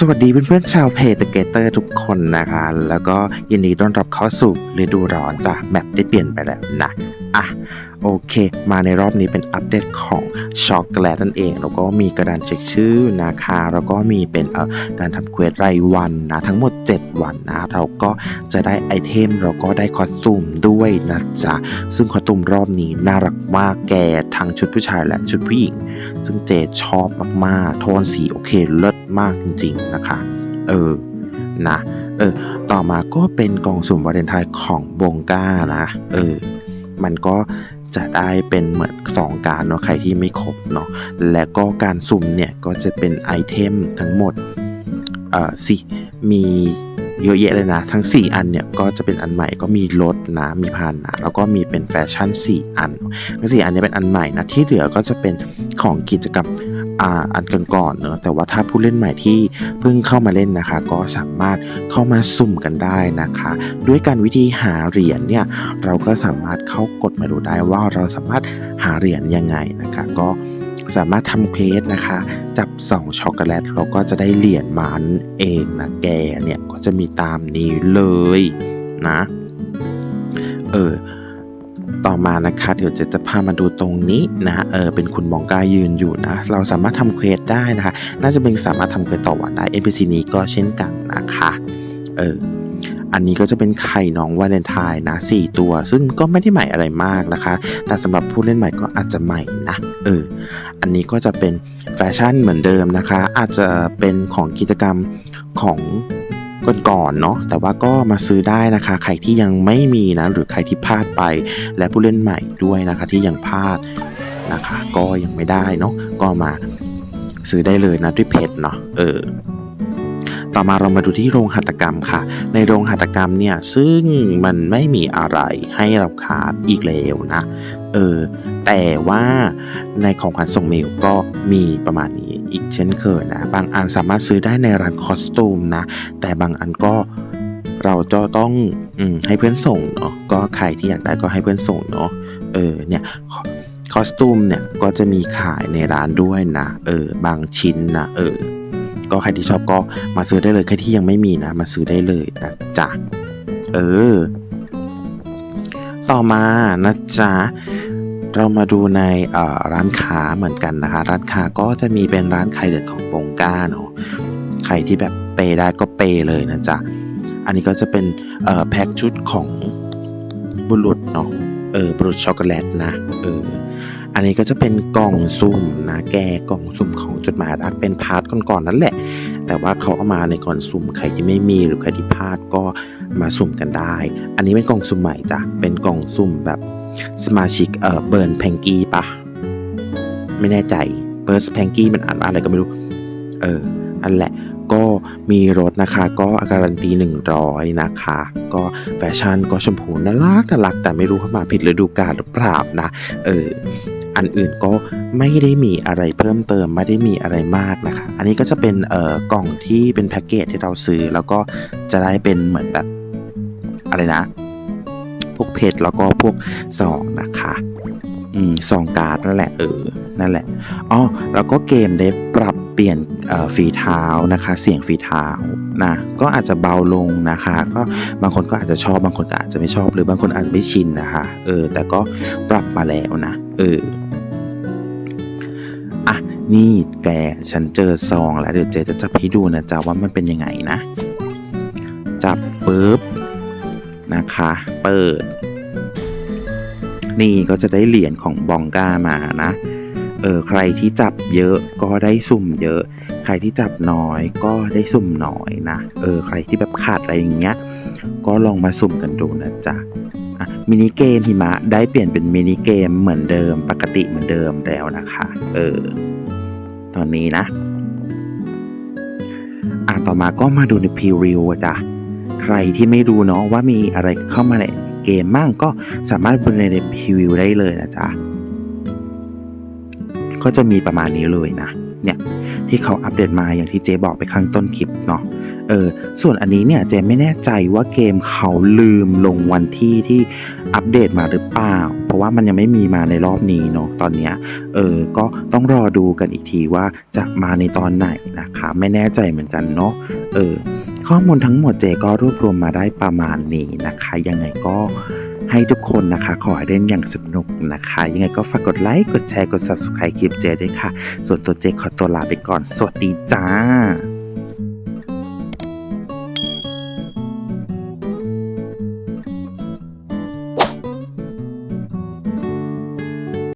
สวัสดีเพื่อนๆชาวเพจเกเตอร์ทุกคนนะคะ แล้วก็ยินดีต้อนรับเข้าสู่ฤดูร้อนจ้ะแมปได้เปลี่ยนไปแล้วนะอะโอเค มาในรอบนี้เป็นอัปเดตของช็อกโกแลตนั่นเอง แล้วก็มีกระดานเช็คชื่อนะคะ แล้วก็มีเป็นเอ่อการทำเควสรายวันนะ ทั้งหมด 7 วันนะ เราก็จะได้ไอเทมเราก็ได้คอสตูมด้วยนะจ๊ะ ซึ่งคอสตูมรอบนี้น่ารักมากแกทั้งชุดผู้ชายและชุดผู้หญิง ซึ่งเจชอบมากๆ โทนสีโอเคเลิศ มากจริง ๆ นะคะ เออ นะ เออ ต่อมาก็เป็นกล่องสุ่มวาเลนไทน์ของบงก้านะ เออ มันก็จะได้เป็นเหมือนสองการเนาะ ใครที่ไม่ครบเนาะ และก็การสุ่มเนี่ยก็จะเป็นไอเทมทั้งหมด เอ่อสิมีเยอะแยะเลยนะ ทั้ง 4 อันเนี่ยก็จะเป็นอันใหม่ก็มีรถนะ มีพานนะ แล้วก็มีเป็นแฟชั่น 4 อัน ทั้งสี่อันนี้เป็นอันใหม่นะ ที่เหลือก็จะเป็นของกิจกรรม อ่าอันก่อนๆเนอะแต่ว่าถ้าผู้เล่นใหม่ที่เพิ่งเข้ามาเล่นนะคะ ก็สามารถเข้ามาสุ่มกันได้นะคะ ด้วยการวิธีหาเหรียญเนี่ยเราก็สามารถเข้ากดมาดูได้ว่าเราสามารถหาเหรียญยังไงนะคะ ก็สามารถทำเควสนะคะ จับสองช็อกโกแลตเราก็จะได้เหรียญมันเองนะแกเนี่ยก็จะมีตามนี้เลยนะเออ ต่อมานะคะเดี๋ยวเจะจะพามาดูตรงนี้นะเออเป็นคุณมองกายืนอยู่นะ เราสามารถทำเควสได้นะคะ น่าจะเป็นสามารถทำเควสต่อวันได้ NPC นี้ก็เช่นกันนะคะเอออันนี้ก็จะเป็นไข่น้องวาเลนไทน์นะสี่ตัว ซึ่งก็ไม่ได้ใหม่อะไรมากนะคะ แต่สำหรับผู้เล่นใหม่ก็อาจจะใหม่นะเอออันนี้ก็จะเป็นแฟชั่นเหมือนเดิมนะคะ อาจจะเป็นของกิจกรรมของ ก่อนๆเนาะแต่ว่าก็มาซื้อได้นะคะ ใครที่ยังไม่มีนะหรือใครที่พลาดไป และผู้เล่นใหม่ด้วยนะคะ ที่ยังพลาดนะคะ ก็ยังไม่ได้เนาะก็มาซื้อได้เลยนะด้วยเพจเนาะเออ ต่อมาเรามาดูที่โรงหัตถกรรมค่ะ ในโรงหัตถกรรมเนี่ยซึ่งมันไม่มีอะไรให้เราคาบอีกแล้วนะ เออ แต่ว่าในของขวัญส่งเมลก็มีประมาณนี้อีกเช่นเคยนะ บางอันสามารถซื้อได้ในร้านคอสตูมนะ แต่บางอันก็เราจะต้องอให้เพื่อนส่งเนาะ ก็ใครที่อยากได้ก็ให้เพื่อนส่งเนาะ เออ เนี่ยคอสตูมเนี่ยก็จะมีขายในร้านด้วยนะ เออ บางชิ้นนะ เออ ก็ใครที่ชอบก็มาซื้อได้เลยใครที่ยังไม่มีนะ มาซื้อได้เลยนะจ๊ะเออ ต่อมานะจ๊ะเรามาดูในร้านค้าเหมือนกันนะคะ ร้านค้าก็จะมีเป็นร้านขายเดือดของบงก้าเนาะใครที่แบบเปย์ได้ก็เปย์เลยนะจ๊ะอันนี้ก็จะเป็นแพ็กชุดของบุรุษเนาะเออบุรุษช็อกโกแลตนะเออ อันนี้ก็จะเป็นกล่องซุ่มนะแกกล่องซุ่มของจดหมายรักเป็นพาร์ทก่อนๆนั่นแหละ แต่ว่าเขาเอามาในกล่องซุ่มใครที่ไม่มีหรือใครที่พลาดก็มาสุ่มกันได้ อันนี้เป็นกล่องซุ่มใหม่จ้ะเป็นกล่องซุ่มแบบสมาชิกเอ่อเบิร์นแพงกี้ปะไม่แน่ใจเบิร์นแพงกี้มันอ่านอะไรก็ไม่รู้ เอออันแหละก็มีรถนะคะ ก็การันตี 100 นะคะ ก็แฟชั่นก็ชมพูน่ารักน่ารักแต่ไม่รู้เข้ามาผิดฤดูกาลหรือเปล่านะ เออ อันอื่นก็ไม่ได้มีอะไรเพิ่มเติมไม่ได้มีอะไรมากนะคะ อันนี้ก็จะเป็นเอ่อกล่องที่เป็นแพ็กเกจที่เราซื้อ แล้วก็จะได้เป็นเหมือนแบบอะไรนะ พวกเพจแล้วก็พวกซองนะคะอืมซองการ์ดนั่นแหละเออนั่นแหละอ๋อแล้วก็เกมได้ปรับเปลี่ยนเอ่อฝีเท้านะคะ เสียงฝีเท้านะก็อาจจะเบาลงนะคะ ก็บางคนก็อาจจะชอบบางคนก็อาจจะไม่ชอบหรือบางคนอาจจะไม่ชินนะคะ เออ แต่ก็ปรับมาแล้วนะ เออ นี่แกฉันเจอซองแล้วเดี๋ยวเจจะจับให้ดูนะจ๊ะว่ามันเป็นยังไงนะ จับปุ๊บนะคะ เปิด นี่ก็จะได้เหรียญของบองก้ามานะเออใครที่จับเยอะก็ได้สุ่มเยอะ ใครที่จับน้อยก็ได้สุ่มน้อยนะ เออใครที่แบบขาดอะไรอย่างเงี้ย ก็ลองมาสุ่มกันดูนะจ๊ะอะมินิเกมหิมะได้เปลี่ยนเป็นมินิเกมเหมือนเดิมปกติเหมือนเดิมแล้วนะคะ เออ ตอนนี้นะ อะต่อมาก็มาดูในพรีวิวจ้ะใครที่ไม่ดูเนาะว่ามีอะไรเข้ามาในเกมมั่งก็สามารถดูในพรีวิวได้เลยนะจ๊ะก็จะมีประมาณนี้เลยนะ เนี่ยที่เขาอัปเดตมาอย่างที่เจบอกไปข้างต้นคลิปเนาะเออส่วนอันนี้เนี่ยเจไม่แน่ใจว่าเกมเขาลืมลงวันที่ที่ อัปเดตมาหรือเปล่า เพราะว่ามันยังไม่มีมาในรอบนี้เนาะตอนเนี้ยเออก็ต้องรอดูกันอีกทีว่าจะมาในตอนไหนนะคะ ไม่แน่ใจเหมือนกันเนาะเออข้อมูลทั้งหมดเจก็รวบรวมมาได้ประมาณนี้นะคะ ยังไงก็ให้ทุกคนนะคะ ขอให้เล่นอย่างสนุกนะคะ ยังไงก็ฝากกดไลค์ กดแชร์ กด subscribe คลิปเจด้วยค่ะ ส่วนตัวเจขอตัวลาไปก่อน สวัสดีจ้า